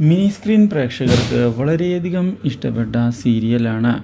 Mini screen പ്രേക്ഷകർക്ക് വളരെയധികം ഇഷ്ടപ്പെട്ട സീരിയലാണ്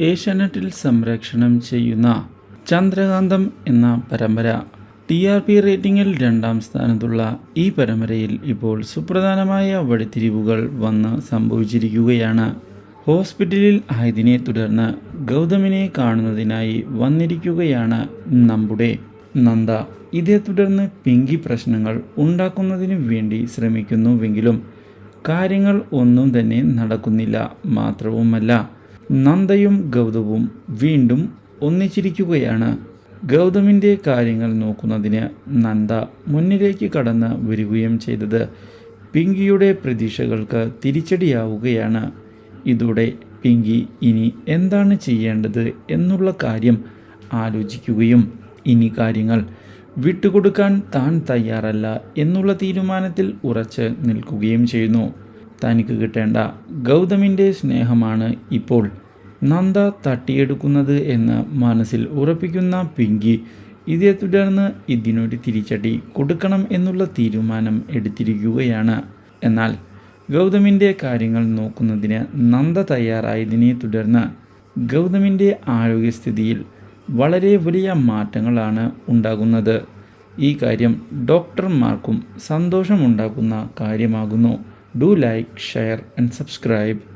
ഏഷ്യാനെറ്റിൽ സംരക്ഷണം ചെയ്യുന്ന ചന്ദ്രകാന്തം എന്ന പരമ്പര. ടി ആർ പി റേറ്റിംഗിൽ രണ്ടാം സ്ഥാനത്തുള്ള ഈ പരമ്പരയിൽ ഇപ്പോൾ സുപ്രധാനമായ വഴിത്തിരിവുകൾ വന്ന് സംഭവിച്ചിരിക്കുകയാണ്. ഹോസ്പിറ്റലിൽ ആയതിനെ തുടർന്ന് ഗൗതമിനെ കാണുന്നതിനായി വന്നിരിക്കുകയാണ് നമ്മുടെ നന്ദ. ഇതേ തുടർന്ന് പിങ്കി പ്രശ്നങ്ങൾ ഉണ്ടാക്കുന്നതിനു വേണ്ടി ശ്രമിക്കുന്നുവെങ്കിലും കാര്യങ്ങൾ ഒന്നും തന്നെ നടക്കുന്നില്ല മാത്രവുമല്ല. നന്ദയും ഗൗതവും വീണ്ടും ഒന്നിച്ചിരിക്കുകയാണ്. ഗൗതമിന്റെ കാര്യങ്ങൾ നോക്കുന്നതിന് നന്ദ മുന്നിലേക്ക് കടന്ന് വരികയും ചെയ്തത് പിങ്കിയുടെ പ്രതീക്ഷകൾക്ക് തിരിച്ചടിയാവുകയാണ്. ഇതോടെ പിങ്കി ഇനി എന്താണ് ചെയ്യേണ്ടത് എന്നുള്ള കാര്യം ആലോചിക്കുകയും ഇനി കാര്യങ്ങൾ വിട്ടുകൊടുക്കാൻ താൻ തയ്യാറല്ല എന്നുള്ള തീരുമാനത്തിൽ ഉറച്ച് നിൽക്കുകയും ചെയ്യുന്നു. തനിക്ക് കിട്ടേണ്ട ഗൗതമിന്റെ സ്നേഹമാണ് ഇപ്പോൾ നന്ദ തട്ടിയെടുക്കുന്നത് എന്ന് മനസ്സിൽ ഉറപ്പിക്കുന്ന പിങ്കി ഇതേ തുടർന്ന് ഇതിനൊരു തിരിച്ചടി കൊടുക്കണം എന്നുള്ള തീരുമാനം എടുത്തിരിക്കുകയാണ്. എന്നാൽ ഗൗതമിന്റെ കാര്യങ്ങൾ നോക്കുന്നതിന് നന്ദ തയ്യാറായതിനെ തുടർന്ന് ഗൗതമിന്റെ ആരോഗ്യസ്ഥിതിയിൽ വളരെ വലിയ മാറ്റങ്ങളാണ് ഉണ്ടാകുന്നത്. ഈ കാര്യം ഡോക്ടർമാർക്കും സന്തോഷമുണ്ടാക്കുന്ന കാര്യമാകുന്നു. Do like share and subscribe